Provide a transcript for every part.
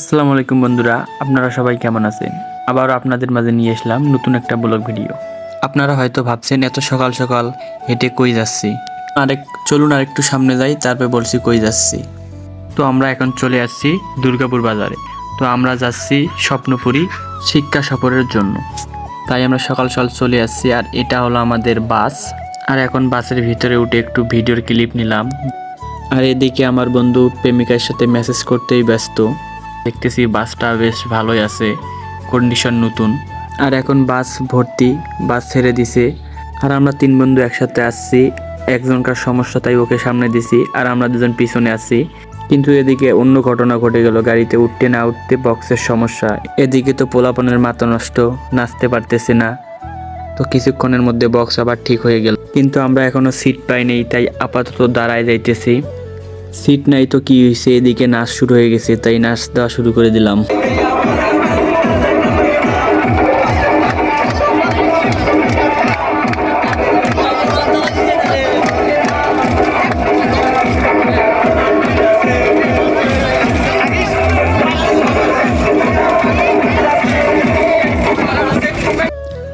আসসালামু আলাইকুম বন্ধুরা, আপনারা সবাই কেমন আছেন? আবারও আপনাদের মাঝে নিয়ে আসলাম নতুন একটা ব্লগ ভিডিও। আপনারা হয়তো ভাবছেন, এত সকাল সকাল হেঁটে কই যাচ্ছি? আরেক, চলুন আর একটু সামনে যাই, তারপরে বলছি কই যাচ্ছি। তো আমরা এখন চলে আসছি দুর্গাপুর বাজারে। তো আমরা যাচ্ছি স্বপ্নপুরী শিক্ষা সফরের জন্য। তাই আমরা সকাল সকাল চলে আসছি, আর এটা হলো আমাদের বাস। আর এখন বাসের ভিতরে উঠে একটু ভিডিওর ক্লিপ নিলাম। আর এদিকে আমার বন্ধু প্রেমিকার সাথে মেসেজ করতেই ব্যস্ত। দেখতেছি বাসটা বেশ ভালোই আছে কন্ডিশন নতুন। আর এখন বাস ভর্তি, বাস ছেড়ে দিছে। আর আমরা তিন বন্ধু একসাথে আসছি, একজনকার সমস্যা তাই ওকে সামনে দিছি, আর আমরা দুজন পিছনে আছি। কিন্তু এদিকে অন্য ঘটনা ঘটে গেল, গাড়িতে উঠতে না উঠতে বক্সের সমস্যা। এদিকে তো পোলাপনের মাথা নষ্ট, নাচতে পারতেছে না। তো কিছুক্ষণের মধ্যে বক্স আবার ঠিক হয়ে গেল। কিন্তু আমরা এখনও সিট পাইনি, তাই আপাতত দাঁড়ায় যাইতেছি। সিট নাই তো কি হয়েছে এদিকে নাচ শুরু হয়ে গেছে, তাই নাচ দেওয়া শুরু করে দিলাম।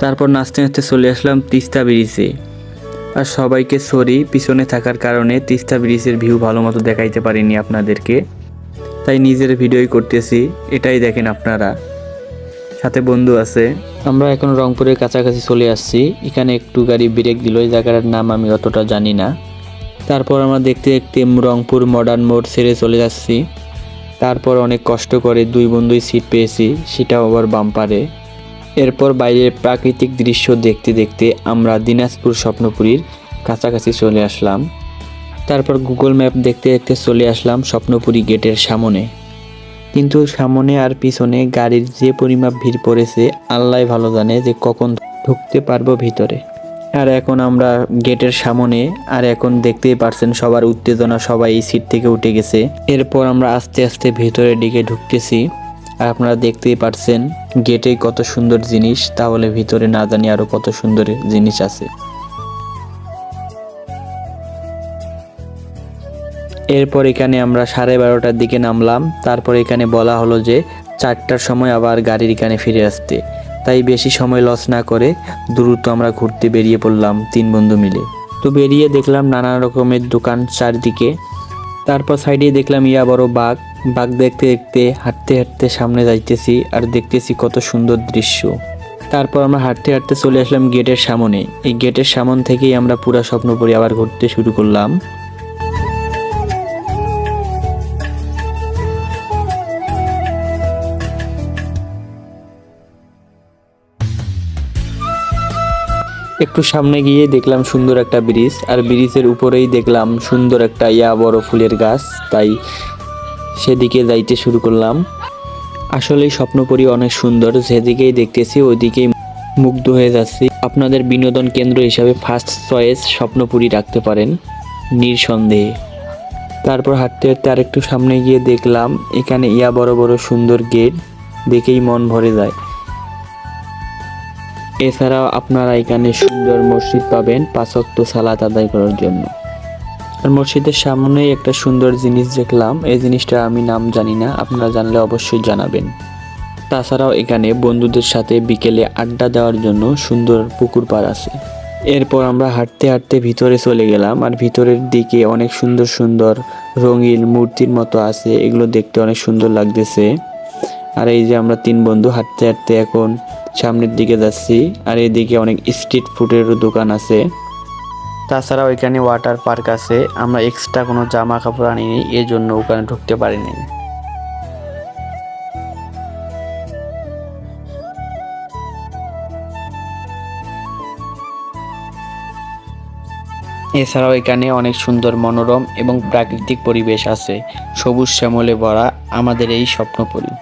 তারপর নাচতে নাচতে চলে আসলাম তিস্তা ব্রিজে। আর সবাইকে সরি, পিছনে থাকার কারণে তিস্তা ব্রিজের ভিউ ভালো মতো দেখাইতে পারিনি আপনাদেরকে। তাই নিজের ভিডিওই করতেছি, এটাই দেখেন আপনারা। সাথে বন্ধু আছে। আমরা এখন রংপুরের কাছাকাছি চলে আসছি। এখানে একটু গাড়ি ব্রেক দিল, এই জায়গাটার নাম আমি অতটা জানি না। তারপর আমরা দেখতে দেখতে রংপুর মডার্ন মোড় ছেড়ে চলে যাচ্ছি। তারপর অনেক কষ্ট করে দুই বন্ধুই সিট পেয়েছি, সেটাও আবার বাম্পারে এরপর বাইরের প্রাকৃতিক দৃশ্য দেখতে দেখতে আমরা দিনাজপুর স্বপ্নপুরীর কাছাকাছি চলে আসলাম। তারপর গুগল ম্যাপ দেখতে দেখতে চলে আসলাম স্বপ্নপুরী গেটের সামনে। কিন্তু সামনে আর পিছনে গাড়ির যে পরিমাপ ভিড় পড়েছে, আল্লাহ ভালো জানে যে কখন ঢুকতে পারব ভিতরে। আর এখন আমরা গেটের সামনে, আর এখন দেখতেই পারছেন সবার উত্তেজনা সবাই এই সিট থেকে উঠে গেছে। এরপর আমরা আস্তে আস্তে ভেতরের দিকে ঢুকতেছি। আর আপনারা দেখতেই পারছেন গেটে কত সুন্দর জিনিস, তাহলে ভিতরে না জানি আরও কত সুন্দর জিনিস আছে। এরপর এখানে আমরা সাড়ে বারোটার দিকে নামলাম। তারপর এখানে বলা হলো যে চারটার সময় আবার গাড়ির এখানে ফিরে আসতে। তাই বেশি সময় লস না করে দ্রুত আমরা ঘুরতে বেরিয়ে পড়লাম তিন বন্ধু মিলে। তো বেরিয়ে দেখলাম নানা রকমের দোকান চারদিকে। তারপর সাইডে দেখলাম ইয়া বড় বাঘ। বাঘ দেখতে দেখতে হাঁটতে হাঁটতে সামনে যাইতেছি আর দেখতেছি কত সুন্দর দৃশ্য। তারপর আমরা হাঁটতে হাঁটতে চলে আসলাম গেটের সামনে। এই গেটের সামন থেকেই আমরা পুরা স্বপ্নপুরি আবার ঘুরতে শুরু করলাম। একটু সামনে গিয়ে দেখলাম সুন্দর একটা ব্রিজ, আর ব্রিজের উপরেই দেখলাম সুন্দর একটা ইয়া বড় ফুলের গাছ, তাই সেদিকে যাইতে শুরু করলাম। আসলেই স্বপ্নপুরি অনেক সুন্দর, যেদিকেই দেখতেছি ওইদিকেই মুগ্ধ হয়ে যাচ্ছি। আপনাদের বিনোদন কেন্দ্র হিসাবে ফার্স্ট চয়েস স্বপ্নপুরি রাখতে পারেন, নিঃসন্দেহে। তারপর হাঁটতে হাঁটতে আরেকটু সামনে গিয়ে দেখলাম এখানে ইয়া বড় বড় সুন্দর গেট, দেখেই মন ভরে যায়। এছাড়াও আপনারা এখানে সুন্দর মসজিদ পাবেন পাঁচক্ত সালাত আদায় করার জন্য। আর মসজিদের সামনেই একটা সুন্দর জিনিস দেখলাম, এই জিনিসটা আমি নাম জানি না, আপনারা জানলে অবশ্যই জানাবেন। তাছাড়াও এখানে বন্ধুদের সাথে বিকেলে আড্ডা দেওয়ার জন্য সুন্দর পুকুর পাড় আছে। এরপর আমরা হাঁটতে হাঁটতে ভিতরে চলে গেলাম, আর ভিতরের দিকে অনেক সুন্দর সুন্দর রঙিন মূর্তির মতো আছে, এগুলো দেখতে অনেক সুন্দর লাগতেছে। আর এই যে আমরা তিন বন্ধু হাঁটতে হাঁটতে এখন সামনের দিকে যাচ্ছি, আর এদিকে অনেক স্ট্রিট ফুডের দোকান আছে। তাছাড়া এখানে ওয়াটার পার্ক আছে, আমরা এক্সট্রা কোনো জামা কাপড় আনিনি এই জন্য ওখানে ঢুকতে পারিনি। এছাড়াও এখানে অনেক সুন্দর মনোরম এবং প্রাকৃতিক পরিবেশ আছে, সবুজ শ্যামলে ভরা আমাদের এই স্বপ্নপুরী।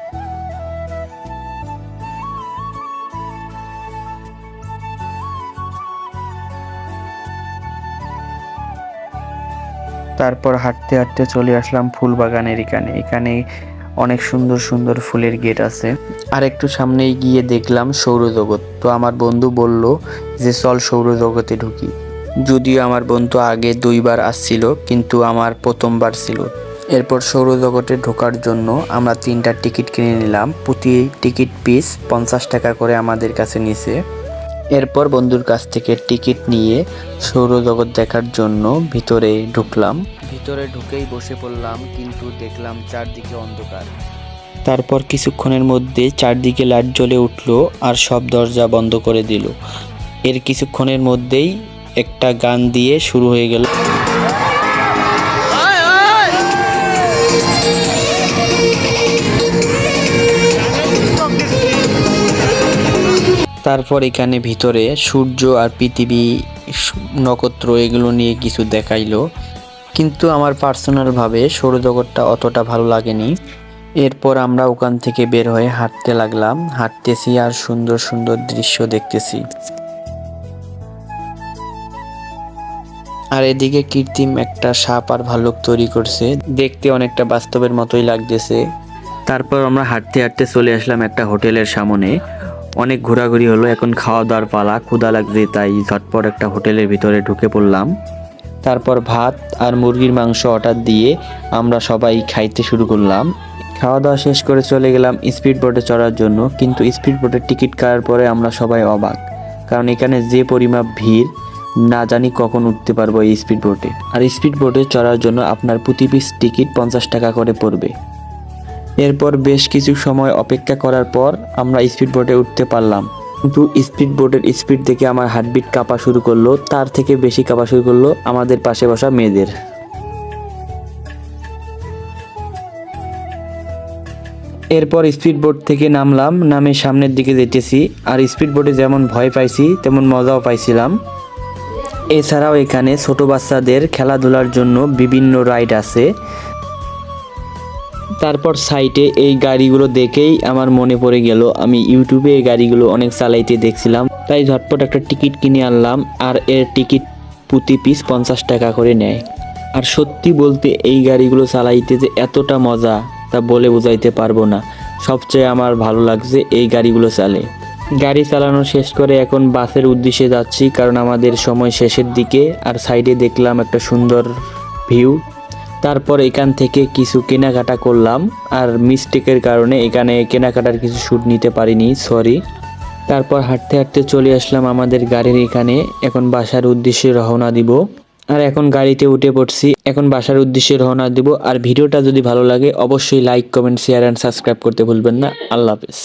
তারপর হাঁটতে হাঁটতে চলে আসলাম ফুল বাগানের এখানে। এখানে অনেক সুন্দর সুন্দর ফুলের গেট আছে। আর একটু সামনেই গিয়ে দেখলাম সৌরজগৎ। তো আমার বন্ধু বলল যে, চল সৌরজগতে ঢুকি। যদিও আমার বন্ধু আগে দুইবার আসছিল, কিন্তু আমার প্রথমবার ছিল। এরপর সৌরজগতে ঢোকার জন্য আমরা তিনটা টিকিট কিনে নিলাম। প্রতি টিকিট পিস পঞ্চাশ টাকা করে আমাদের কাছে নিছে। এরপর বন্ধুর কাছ থেকে টিকিট নিয়ে সৌরজগৎ দেখার জন্য ভিতরে ঢুকলাম। ভিতরে ঢুকেই বসে পড়লাম কিন্তু দেখলাম চারদিকে অন্ধকার। তারপর কিছুক্ষণের মধ্যে চারদিকে লাইট জ্বলে উঠল আর সব দরজা বন্ধ করে দিল। এর কিছুক্ষণের মধ্যেই একটা গান দিয়ে শুরু হয়ে গেল। তারপর এখানে ভিতরে সূর্য আর পৃথিবী নক্ষত্র এগুলো নিয়ে কিছু দেখাইলো। কিন্তু আমার পার্সোনালভাবে সৌরজগৎটা অতটা ভালো লাগেনি। এরপর আমরা ওখান থেকে বের হয়ে হাঁটতে লাগলাম। হাঁটতেছি আর সুন্দর সুন্দর দৃশ্য দেখতেছি। আর এদিকে কৃত্রিম একটা সাপ আর ভাল্লুক তৈরি করছে। দেখতে অনেকটা বাস্তবের মতোই লাগতেছে। তারপর আমরা হাঁটতে হাঁটতে চলে আসলাম একটা হোটেলের সামনে। অনেক ঘোরাঘুরি হলো, এখন খাওয়া দাওয়ার পালা ক্ষুদা লাগছে, তাই ঝটপট একটা হোটেলের ভিতরে ঢুকে পড়লাম। তারপর ভাত আর মুরগির মাংস অর্ডার দিয়ে আমরা সবাই খাইতে শুরু করলাম। খাওয়া দাওয়া শেষ করে চলে গেলাম স্পিড বোটে চড়ার জন্য, কিন্তু স্পিড বোটের টিকিট কাটার পরে আমরা সবাই অবাক, কারণ এখানে যে পরিমাপ ভিড়, না জানি কখন উঠতে পারব এই স্পিড বোটে আর স্পিড বোটে চড়ার জন্য আপনার প্রতি পিস টিকিট পঞ্চাশ টাকা করে পড়বে। এরপর বেশ কিছু সময় অপেক্ষা করার পর আমরা স্পিড বোটে উঠতে পারলাম। কিন্তু স্পিড বোটের স্পিড দেখে আমার হার্টবিট কাঁপা শুরু করল, তার থেকে বেশি কাঁপা শুরু করল আমাদের পাশে বসা মেয়েদের। এরপর স্পিড বোট থেকে নামলাম, নামে সামনের দিকে যেতেছি, আর স্পিড বোটে যেমন ভয় পাইছি, তেমন মজাও পাইছিলাম। এছাড়াও এখানে ছোট বাচ্চাদের খেলাধুলার জন্য বিভিন্ন রাইড আছে। তারপর সাইটে এই গাড়িগুলো দেখেই আমার মনে পড়ে গেল, আমি ইউটিউবে এই গাড়িগুলো অনেক চালাইতে দেখছিলাম। তাই ঝটপট একটা টিকিট কিনে আনলাম আর এর টিকিট প্রতি পিস পঞ্চাশ টাকা করে নেয়। আর সত্যি বলতে এই গাড়িগুলো চালাইতে যে এতটা মজা, তা বলে বোঝাইতে পারব না। সবচেয়ে আমার ভালো লাগছে এই গাড়িগুলো চালে। গাড়ি চালানো শেষ করে এখন বাসের উদ্দেশ্যে যাচ্ছি, কারণ আমাদের সময় শেষের দিকে। আর সাইডে দেখলাম একটা সুন্দর ভিউ। তারপর এখান থেকে কিছু কেনাকাটা করলাম, আর মিস্টেকের কারণে এখানে কেনাকাটার কিছু শ্যুট নিতে পারিনি সরি তারপর হাঁটতে হাঁটতে চলে আসলাম আমাদের গাড়ির এখানে, এখন বাসার উদ্দেশ্যে রওনা দিব। আর এখন গাড়িতে উঠে পড়ছি, এখন বাসার উদ্দেশ্যে রওনা দিব, আর ভিডিওটা যদি ভালো লাগে অবশ্যই like comment share and subscribe করতে ভুলবেন না। আল্লাহ হাফেজ।